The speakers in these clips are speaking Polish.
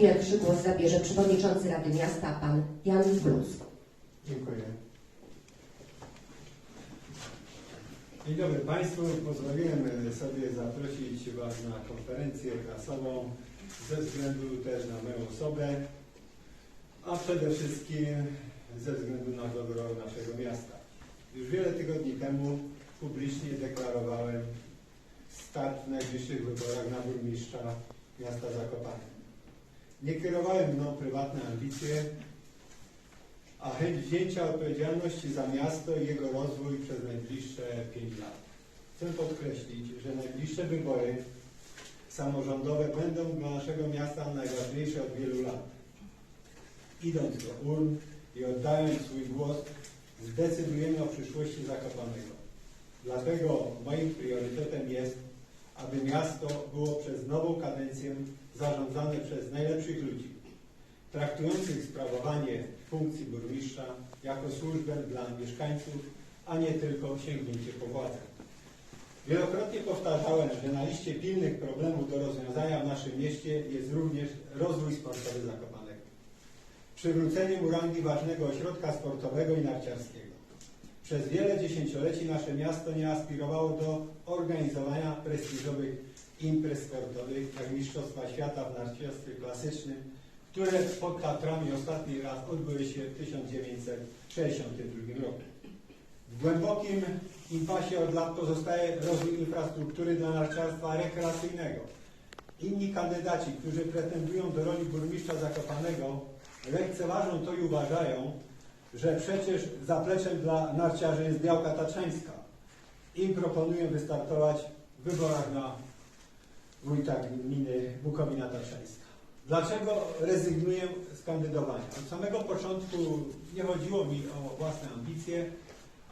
pierwszy głos zabierze przewodniczący Rady Miasta, pan Jan Bluz. Dziękuję. Dzień dobry Państwu. Pozwoliłem e, sobie zaprosić Was na konferencję prasową ze względu też na moją osobę, a przede wszystkim ze względu na dobro naszego miasta. Już wiele tygodni temu publicznie deklarowałem start w najbliższych wyborach na burmistrza miasta Zakopane. Nie kierowałem mną prywatne ambicje, a chęć wzięcia odpowiedzialności za miasto i jego rozwój przez najbliższe 5 lat. Chcę podkreślić, że najbliższe wybory samorządowe będą dla naszego miasta najważniejsze od wielu lat. Idąc do urn i oddając swój głos, zdecydujemy o przyszłości Zakopanego. Dlatego moim priorytetem jest, aby miasto było przez nową kadencję zarządzane przez najlepszych ludzi, traktujących sprawowanie funkcji burmistrza jako służbę dla mieszkańców, a nie tylko sięgnięcie po władzę. Wielokrotnie powtarzałem, że na liście pilnych problemów do rozwiązania w naszym mieście jest również rozwój sportowy Zakopanego. Przywrócenie mu rangi ważnego ośrodka sportowego i narciarskiego. Przez wiele dziesięcioleci nasze miasto nie aspirowało do organizowania prestiżowych imprez sportowych, jak Mistrzostwa Świata w narciarstwie klasycznym, które pod Tatrami ostatni raz odbyły się w 1962 roku. W głębokim impasie od lat pozostaje rozwój infrastruktury dla narciarstwa rekreacyjnego. Inni kandydaci, którzy pretendują do roli burmistrza Zakopanego, lekceważą to i uważają, że przecież zapleczem dla narciarzy jest Białka Tatrzańska. Im proponuję wystartować w wyborach na wójta gminy Bukowina Tatrzańska. Dlaczego rezygnuję z kandydowania? Od samego początku nie chodziło mi o własne ambicje,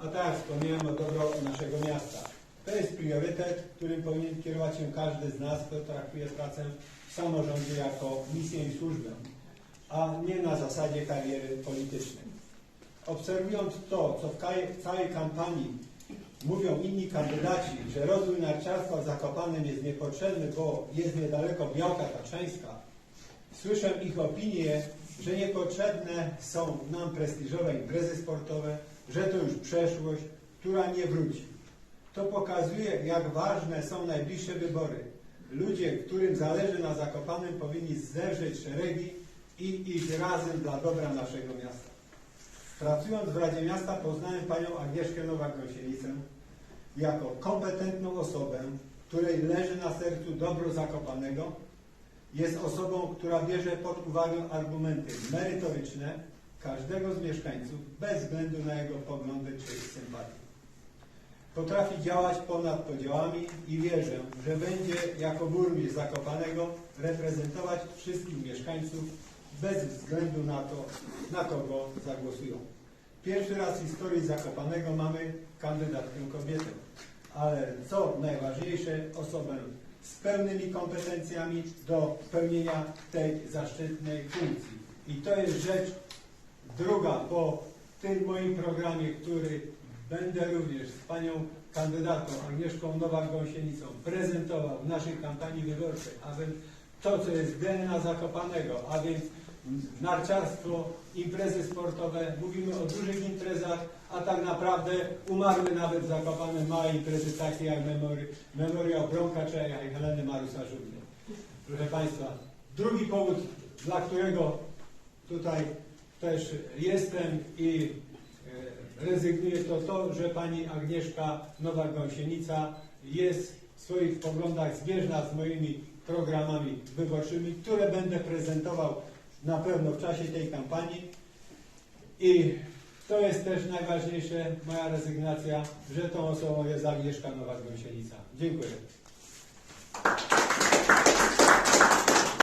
a tak wspomniałem o dobro naszego miasta. To jest priorytet, którym powinien kierować się każdy z nas, kto traktuje pracę w samorządzie jako misję i służbę, a nie na zasadzie kariery politycznej. Obserwując to, co w całej kampanii mówią inni kandydaci, że rozwój narciarstwa w Zakopanem jest niepotrzebny, bo jest niedaleko Białka Tatrzańska, słyszę ich opinie, że niepotrzebne są nam prestiżowe imprezy sportowe, że to już przeszłość, która nie wróci. To pokazuje, jak ważne są najbliższe wybory. Ludzie, którym zależy na Zakopanem, powinni zerrzeć szeregi i iść razem dla dobra naszego miasta. Pracując w Radzie Miasta poznałem panią Agnieszkę Nowak-Grosienicę jako kompetentną osobę, której leży na sercu dobro Zakopanego. Jest osobą, która bierze pod uwagę argumenty merytoryczne każdego z mieszkańców bez względu na jego poglądy czy sympatie. Potrafi działać ponad podziałami i wierzę, że będzie jako burmistrz Zakopanego reprezentować wszystkich mieszkańców bez względu na to, na kogo zagłosują. Pierwszy raz w historii Zakopanego mamy kandydatkę kobietę, ale co najważniejsze, osobę z pełnymi kompetencjami do pełnienia tej zaszczytnej funkcji. I to jest rzecz druga po tym moim programie, który będę również z panią kandydatą Agnieszką Nowak-Gąsienicą prezentował w naszej kampanii wyborczej, a więc to, co jest DNA Zakopanego, a więc narciarstwo, imprezy sportowe, mówimy o dużych imprezach, a tak naprawdę umarły nawet w Zakopanem małe imprezy takie jak Memori, Memoriał Brąkacza i Heleny Marusa Żółty. Proszę Państwa, drugi powód, dla którego tutaj też jestem i e, rezygnuję, to to, że pani Agnieszka Nowak-Gąsienica jest w swoich poglądach zbieżna z moimi programami wyborczymi, które będę prezentował na pewno w czasie tej kampanii. I to jest też najważniejsze, moja rezygnacja, że tą osobą jest Agnieszka Nowak-Gąsienica. Dziękuję.